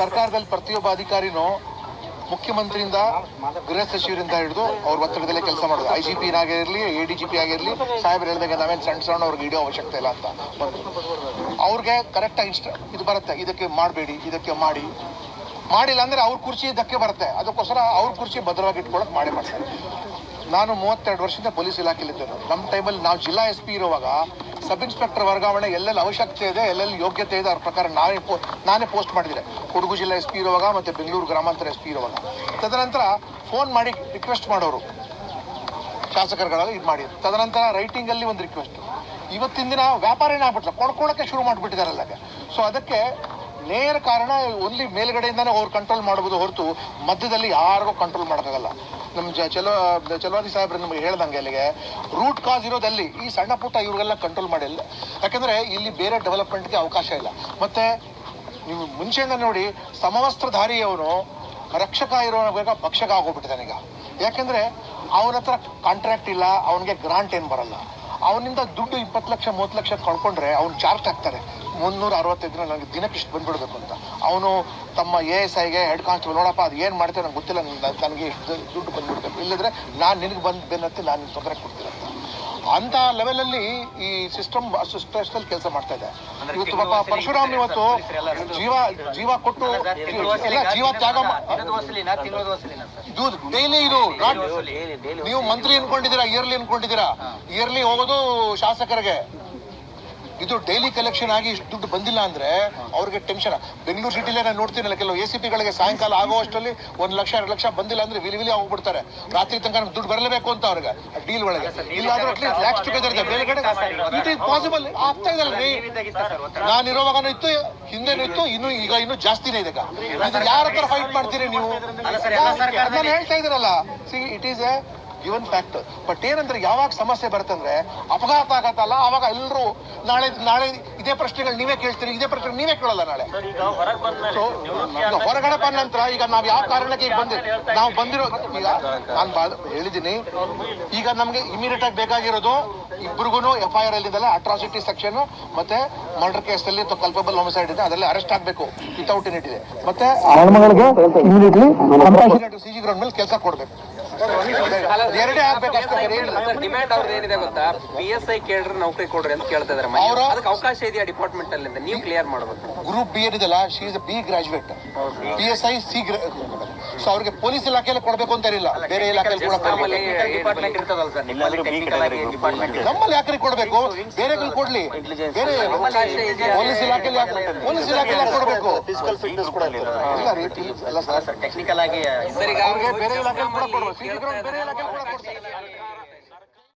ಸರ್ಕಾರದಲ್ಲಿ ಪ್ರತಿಯೊಬ್ಬ ಅಧಿಕಾರಿನೂ ಮುಖ್ಯಮಂತ್ರಿಯಿಂದ ಗೃಹ ಸಚಿವರಿಂದ ಹಿಡಿದು ಅವ್ರ ಒತ್ತಡದಲ್ಲೇ ಕೆಲಸ ಮಾಡೋದು. ಐ ಜಿ ಪಿ ಆಗಿರಲಿ ಎ ಡಿ ಜಿ ಪಿ ಆಗಿರಲಿ ಸಾಹೇಬ್ರು ಹೇಳಿದಾಗ ನಾವೇನು ಸಣ್ಣ ಸಣ್ಣ ಅವ್ರಿಗೆ ಇಡೋ ಅವಶ್ಯಕತೆ ಇಲ್ಲ ಅಂತ ಅವ್ರಿಗೆ ಕರೆಕ್ಟಾಗಿ ಇಷ್ಟ ಇದು ಬರುತ್ತೆ. ಇದಕ್ಕೆ ಮಾಡಬೇಡಿ, ಇದಕ್ಕೆ ಮಾಡಿ. ಮಾಡಿಲ್ಲ ಅಂದ್ರೆ ಅವ್ರ ಕುರ್ಚಿ ಧಕ್ಕೆ ಬರುತ್ತೆ. ಅದಕ್ಕೋಸ್ಕರ ಅವ್ರ ಕುರ್ಚಿ ಭದ್ರವಾಗಿ ಇಟ್ಕೊಳಕ್ ಮಾಡಿ ಮಾಡ್ತಾರೆ. ನಾನು ಮೂವತ್ತೆರಡು ವರ್ಷದಿಂದ ಪೊಲೀಸ್ ಇಲಾಖೆಯಲ್ಲಿದ್ದೇನೆ. ನಮ್ಮ ಟೈಮಲ್ಲಿ ನಾವು ಜಿಲ್ಲಾ ಎಸ್ ಪಿ ಇರುವಾಗ ಸಬ್ ಇನ್ಸ್ಪೆಕ್ಟರ್ ವರ್ಗಾವಣೆ ಎಲ್ಲೆಲ್ಲಿ ಅವಶ್ಯಕತೆ ಇದೆ, ಎಲ್ಲೆಲ್ಲಿ ಯೋಗ್ಯತೆ ಇದೆ ಅವ್ರ ಪ್ರಕಾರ ನಾನೇ ಪೋ, ನಾನೇ ಪೋಸ್ಟ್ ಮಾಡಿದರೆ ಕೊಡಗು ಜಿಲ್ಲಾ ಎಸ್ ಪಿ ಇರುವಾಗ ಮತ್ತು ಬೆಂಗಳೂರು ಗ್ರಾಮಾಂತರ ಎಸ್ ಪಿ ಇರುವಾಗ. ತದನಂತರ ಫೋನ್ ಮಾಡಿ ರಿಕ್ವೆಸ್ಟ್ ಮಾಡೋರು, ಶಾಸಕರುಗಳೆಲ್ಲ ಇದು ಮಾಡಿ. ತದನಂತರ ರೈಟಿಂಗಲ್ಲಿ ಒಂದು ರಿಕ್ವೆಸ್ಟ್ ಇವತ್ತಿನ ದಿನ ವ್ಯಾಪಾರನೇ ಆಗ್ಬಿಟ್ಲ ಕೊಡ್ಕೊಳ್ಳೋಕ್ಕೆ ಶುರು ಮಾಡಿಬಿಟ್ಟಿದಾರಲ್ಲ ಸೊ ಅದಕ್ಕೆ ನೇರ ಕಾರಣ ಓನ್ಲಿ ಮೇಲ್ಗಡೆಯಿಂದಾನೇ ಅವ್ರು ಕಂಟ್ರೋಲ್ ಮಾಡಬಹುದು ಹೊರತು ಮಧ್ಯದಲ್ಲಿ ಯಾರಿಗೂ ಕಂಟ್ರೋಲ್ ಮಾಡೋಕ್ಕಾಗಲ್ಲ. ನಮ್ಮ ಜ ಚಲೋ ಚಲವಾದಿ ಸಾಹೇಬ್ರು ನಮಗೆ ಹೇಳ್ದಂಗೆ ಅಲ್ಲಿಗೆ ರೂಟ್ ಕಾಸ್ ಇರೋದಲ್ಲಿ ಈ ಸಣ್ಣ ಪುಟ್ಟ ಇವ್ರಿಗೆಲ್ಲ ಕಂಟ್ರೋಲ್ ಮಾಡಿಲ್ಲ ಯಾಕಂದ್ರೆ ಇಲ್ಲಿ ಬೇರೆ ಡೆವಲಪ್ಮೆಂಟ್ಗೆ ಅವಕಾಶ ಇಲ್ಲ. ಮತ್ತೆ ನೀವು ಮುಂಚೆಯಿಂದ ನೋಡಿ ಸಮವಸ್ತ್ರಧಾರಿಯವನು ರಕ್ಷಕ ಇರೋವಾಗ ಭಕ್ಷಕ ಆಗೋಗ್ಬಿಟ್ಟಿದ್ದಾನೆ ಈಗ. ಯಾಕೆಂದರೆ ಅವನ ಹತ್ರ ಕಾಂಟ್ರಾಕ್ಟ್ ಇಲ್ಲ, ಅವನಿಗೆ ಗ್ರಾಂಟ್ ಏನು ಬರಲ್ಲ. ಅವನಿಂದ ದುಡ್ಡು ಇಪ್ಪತ್ತು ಲಕ್ಷ, ಮೂವತ್ತು ಲಕ್ಷ ಕಳ್ಕೊಂಡ್ರೆ ಅವ್ನು ಚಾರ್ಜ್ ಹಾಕ್ತಾರೆ ಮುನ್ನೂರ ಅರವತ್ತೈದು ದಿನ ನನಗೆ ದಿನಕ್ಕೆ ಇಷ್ಟು ಬಂದ್ಬಿಡ್ಬೇಕು ಅಂತ. ಅವನು ತಮ್ಮ ಎ ಎಸ್ ಐಗೆ ಹೆಡ್ ಕಾನ್ಸ್ಟೇಬಲ್ ನೋಡಪ್ಪ ಅದು ಏನು ಮಾಡ್ತೇವೆ ನಂಗೆ ಗೊತ್ತಿಲ್ಲ ನನ್ಗೆ- ಇಷ್ಟು ದುಡ್ಡು ಬಂದ್ಬಿಡ್ಬೇಕು. ಇಲ್ಲದ್ರೆ ನಾನು ನಿನಗೆ ಬಂದು ಬೆನ್ನತ್ತಿ ನಾನು ನಿನ್ಗೆ ತೊಂದರೆ ಕೊಡ್ತೀನಿ ಅಂತ. ಅಂತ ಲೆವೆಲಲ್ಲಿ ಈ ಸಿಸ್ಟಮ್ ಸ್ಟ್ರೆಸ್ನಲ್ಲಿ ಕೆಲಸ ಮಾಡ್ತಾ ಇದೆ. ಇವತ್ತು ಪಾಪ ಪರಶುರಾಮ್ ಇವತ್ತು ಜೀವ ಜೀವ ಕೊಟ್ಟು ಎಲ್ಲ ಜೀವ ತ್ಯಾಗ ಇದು ಡೈಲಿ ಇದು ನೀವು ಮಂತ್ರಿ ಅನ್ಕೊಂಡಿದ್ದೀರಾ ಇಯರ್ಲಿ ಅನ್ಕೊಂಡಿದ್ದೀರಾ? ಇಯರ್ಲಿ ಹೋಗೋದು ಶಾಸಕರಿಗೆ. ಇದು ಡೈಲಿ ಕಲೆಕ್ಷನ್ ಆಗಿ ಇಷ್ಟು ದುಡ್ಡು ಬಂದಿಲ್ಲ ಅಂದ್ರೆ ಅವ್ರಿಗೆ ಟೆನ್ಷನ್ ಬೆಂಗಳೂರು ಸಿಟಿಲೇ ನಾನು ನೋಡ್ತೀನಲ್ಲ ಕೆಲವು ಎ ಸಿ ಪಿಗಳಿಗೆ ಸಾಯಂಕಾಲ ಆಗೋ ಅಷ್ಟರಲ್ಲಿ ಒಂದ್ ಲಕ್ಷ ಎರಡು ಲಕ್ಷ ಬಂದಿಲ್ಲ ಅಂದ್ರೆ ವಿಲಿ ವಿಲಿ ಹೋಗ್ಬಿಡ್ತಾರೆ ರಾತ್ರಿ ತನಕ ನಮ್ಗೆ ದುಡ್ಡು ಬರಲೇಬೇಕು ಅಂತ ಅವ್ರಿಗೆ ಡೀಲ್ ಒಳಗೆ. ಇಲ್ಲಾದ್ರೂ ಅಟ್ಲೀಸ್ಟ್ ಲ್ಯಾಕ್ಸ್ ಟುಗೆದರ್ ಇದೆ. ಬೇರೆ ಕಡೆ ಇಟ್ ಇಸ್ ಪಾಸಿಬಲ್ ಆಗ್ತಾ ಇದೆ ನಾನು ಇರೋವಾಗನೂ ಇತ್ತು ಹಿಂದೆನೂ ಇತ್ತು ಇನ್ನು ಈಗ ಇನ್ನು ಜಾಸ್ತಿನೇ ಇದೆ ಇದು ಯಾರ ಹತ್ರ ಫೈಟ್ ಮಾಡ್ತೀರಿ ನೀವು? ಅದನ್ನ ಹೇಳ್ತಾ ಇದ್ದೀರಲ್ಲ see it is a given fact but ಏನಂದ್ರೆ ಯಾವಾಗ ಸಮಸ್ಯೆ ಬರುತ್ತಂದ್ರೆ ಅಪಘಾತ ಆಗತ್ತಲ್ಲ ಅವಾಗ ಎಲ್ಲರೂ ನಾಳೆ ನಾಳೆ ಇದೇ ಪ್ರಶ್ನೆಗಳು ನೀವೇ ಕೇಳ್ತೀರಿ ಇದೇ ಪ್ರಶ್ನೆ ನೀವೇ ಕೇಳಲ್ಲ ನಾಳೆ. ಹೊರಗಡೆ ಬಂದ ನಂತರ ಈಗ ನಾವು ಯಾವ ಕಾರಣಕ್ಕೆ ಈಗ ಬಂದಿ ನಾವು ಬಂದಿರೋ ಈಗ ನಾನು ಹೇಳಿದ್ದೀನಿ. ಈಗ ನಮಗೆ ಇಮಿಡಿಯೇಟ್ ಆಗಿ ಬೇಕಾಗಿರೋದು ಇಬ್ರಿಗೂ ಎಫ್ ಐ ಆರ್ ಅಲ್ಲಿದೆಲ್ಲ ಅಟ್ರಾಸಿಟಿ ಸೆಕ್ಷನ್ ಮತ್ತೆ ಮರ್ಡರ್ ಕೇಸ್ ಅಲ್ಲಿ ಕಲ್ಪಬಲ್ ಹೋಮಿಸೈಡ್ ಇದೆ ಅದರಲ್ಲಿ ಅರೆಸ್ಟ್ ಆಗಬೇಕು ವಿತೌಟ್ ಇನ್ ಇದೆ. ಮತ್ತೆ ಹೆಣ್ಮಗಳಿಗೆ ಇಮಿಡಿಯೇಟ್ಲಿ ಸಿ ಜಿ ಗ್ರೌಂಡ್ ಮೇಲೆ ಕೆಲಸ ಕೊಡಬೇಕು. ಎರಡೇ. ಡಿಮ್ಯಾಂಡ್ ಅವ್ರದ್ದು ಏನಿದೆ ಗೊತ್ತಾ? ಪಿ ಎಸ್ ಐ ಕೇಳ್ರಿ ನೌಕರಿ ಕೊಡ್ರಿ ಅಂತ ಕೇಳ್ತಾ ಇದಾರೆ ಅವ್ರು- ಅದಕ್ಕೆ ಅವಕಾಶ ಇದೆಯಾ ಡಿಪಾರ್ಟ್ಮೆಂಟ್ ಅಲ್ಲಿಂದ ನೀವು ಕ್ಲಿಯರ್ ಮಾಡ್ಬೇಕು. ಗ್ರೂಪ್ ಬಿ ಏನಿದೆಲ್ಲ she is B graduate P S I C so ಅವ್ರಿಗೆ ಪೊಲೀಸ್ ಇಲಾಖೆಯಲ್ಲಿ ಕೊಡಬೇಕು ಅಂತ ಇರಲಿಲ್ಲ ಬೇರೆ ಇಲಾಖೆಯಲ್ಲಿ ಕೂಡ ಮಾಮೂಲಿ ಕೊಡ್ಬೇಕು. ಡಿಪಾರ್ಟ್ಮೆಂಟ್ ಇರ್ತದಲ್ಲ ಸರ್ ನಿಮ್ಮಲ್ಲಿ ಟೆಕ್ನಿಕಲ್ ಆಗಿ ಡಿಪಾರ್ಟ್ಮೆಂಟ್ ನಮ್ಮಲ್ಲಿ ಯಾಕ್ರಿ ಕೊಡಬೇಕು? ಬೇರೆ ಕೊಡ್ಲಿ. ಬೇರೆ ಪೊಲೀಸ್ ಇಲಾಖೆಯಲ್ಲಿ ಯಾಕೆ ಪೊಲೀಸ್ ಇಲಾಖೆಯಲ್ಲಿ ಯಾಕೆ ಕೊಡಬೇಕು? ಫಿಸಿಕಲ್ ಫಿಟ್ನೆಸ್ ಕೂಡ ಇಲ್ಲ ರೀ ಇಲ್ಲ ಸರ್. ಟೆಕ್ನಿಕಲ್ ಆಗಿ ಅವ್ರಿಗೆ ಬೇರೆ ಇಲಾಖೆ ಕೂಡ ಕೊಡ್ಬೇಕು. ಸಿ ಬೇರೆ ಇಲಾಖೆಯಲ್ಲಿ ಕೂಡ ಕೊಡ್ತಾರೆ